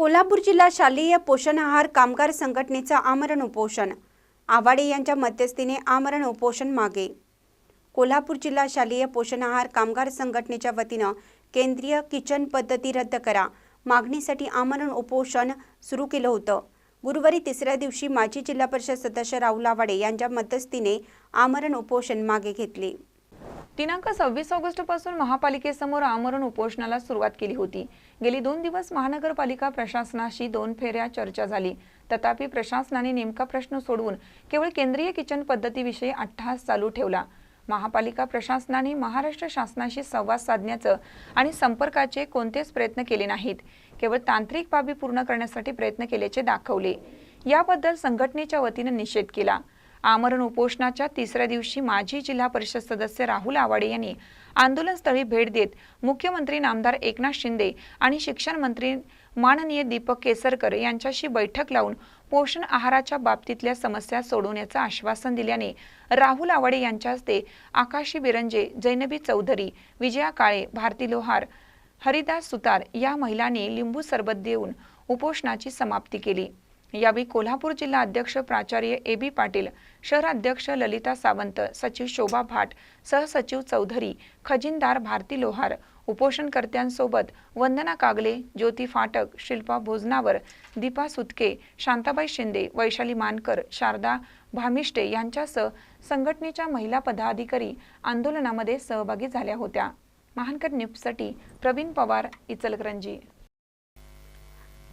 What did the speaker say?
कोल्हापूर जिल्हा शालेय पोषण आहार कामगार संघटनेचं आमरण उपोषण. आवाडे यांच्या मध्यस्थीने आमरण उपोषण मागे. कोल्हापूर जिल्हा शालेय पोषण आहार कामगार संघटनेच्या वतीनं केंद्रीय किचन पद्धती रद्द करा. मागणीसाठी आमरण उपोषण सुरू केलं होतं. गुरुवारी तिसऱ्या दिवशी माजी जिल्हा परिषद सदस्य राहुल आवाडे यांच्या मध्यस्थीने आमरण उपोषण मागे घेतले. दिनांक सव्वीस ऑगस्टपासून महापालिकेसमोर आमरण उपोषणाला सुरुवात केली होती. गेली दोन दिवस महानगरपालिका प्रशासनाशी दोन फेऱ्या चर्चा झाली. तथापि प्रशासनाने नेमका प्रश्न सोडवून केवळ केंद्रीय किचन पद्धतीविषयी अट्टहास चालू ठेवला. महापालिका प्रशासनाने महाराष्ट्र शासनाशी संवाद साधण्याचं आणि संपर्काचे कोणतेच प्रयत्न केले नाहीत. केवळ तांत्रिक बाबी पूर्ण करण्यासाठी प्रयत्न केल्याचे दाखवले. याबद्दल संघटनेच्या वतीनं निषेध केला. आमरण उपोषणाच्या तिसऱ्या दिवशी माजी जिल्हा परिषद सदस्य राहुल आवाडे यांनी आंदोलनस्थळी भेट देत मुख्यमंत्री नामदार एकनाथ शिंदे आणि शिक्षण मंत्री माननीय दीपक केसरकर यांच्याशी बैठक लावून पोषण आहाराच्या बाबतीतल्या समस्या सोडवण्याचं आश्वासन दिल्याने राहुल आवाडे यांच्या हस्ते आकाशी बिरंजे जैनबी चौधरी विजया काळे भारती लोहार हरिदास सुतार या महिलांनी लिंबू सरबत देऊन उपोषणाची समाप्ती केली. यावेळी कोल्हापूर जिल्हा अध्यक्ष प्राचार्य ए बी पाटील शहराध्यक्ष ललिता सावंत सचिव शोभा भाट सहसचिव चौधरी खजिनदार भारती लोहार उपोषणकर्त्यांसोबत वंदना कागले ज्योती फाटक शिल्पा भोजनावर दीपा सुतके शांताबाई शिंदे वैशाली मानकर शारदा भामिष्टे यांच्यासह संघटनेच्या महिला पदाधिकारी आंदोलनामध्ये सहभागी झाल्या होत्या. महानकर न्यूजसाठी प्रवीण पवार इचलकरंजी.